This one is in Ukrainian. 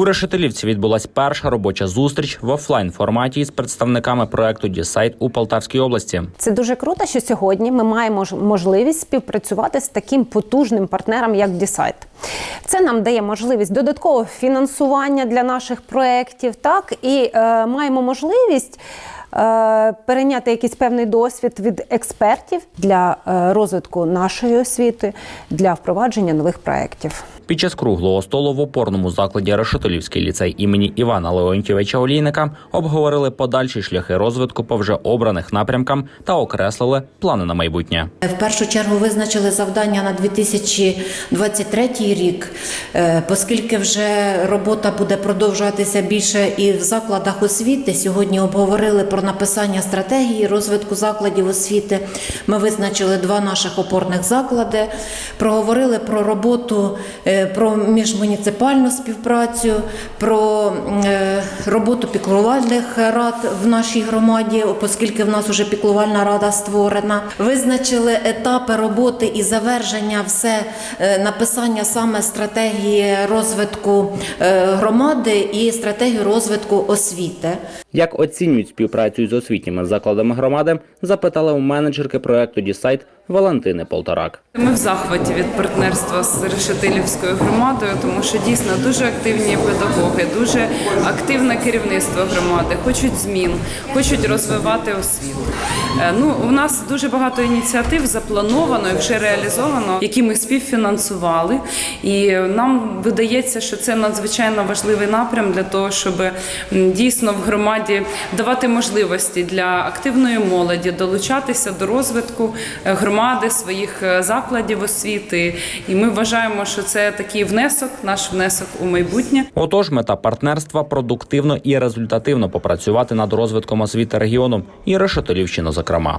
У Решетилівці відбулась перша робоча зустріч в офлайн форматі із представниками проекту Дісайт у Полтавській області. Це дуже круто, що сьогодні ми маємо можливість співпрацювати з таким потужним партнером, як Дісайт. Це нам дає можливість додаткового фінансування для наших проєктів, так і е, маємо можливість. е, Перейняти якийсь певний досвід від експертів для е, розвитку нашої освіти, для впровадження нових проєктів. Під час круглого столу в опорному закладі Решетилівський ліцей імені Івана Леонтьєвича Олійника обговорили подальші шляхи розвитку по вже обраних напрямкам та окреслили плани на майбутнє. В першу чергу визначили завдання на 2023 рік, е, оскільки вже робота буде продовжуватися більше і в закладах освіти. Сьогодні обговорили про написання стратегії розвитку закладів освіти. Ми визначили два наших опорних заклади, проговорили про роботу, е, про міжмуніципальну співпрацю, про е, роботу піклувальних рад в нашій громаді, оскільки в нас вже піклувальна рада створена. Визначили етапи роботи і завершення все е, написання саме стратегії розвитку е, громади і стратегію розвитку освіти. Як оцінюють співпрацю з освітніми закладами громади, запитали у менеджерки проекту Дісайт Валентини Полторак. Ми в захваті від партнерства з Решетилівською громадою, тому що дійсно дуже активні педагоги, дуже активне керівництво громади, хочуть змін, хочуть розвивати освіту. Е, Ну, у нас дуже багато ініціатив заплановано і вже реалізовано, які ми співфінансували. І нам видається, що це надзвичайно важливий напрям для того, щоб дійсно в громаді давати можливості для активної молоді долучатися до розвитку е, громади своїх е, закладів освіти. І ми вважаємо, що це такий внесок, наш внесок у майбутнє. Отож, мета партнерства продуктивно і результативно попрацювати над розвитком освіти регіону і Решетилівщини, зокрема.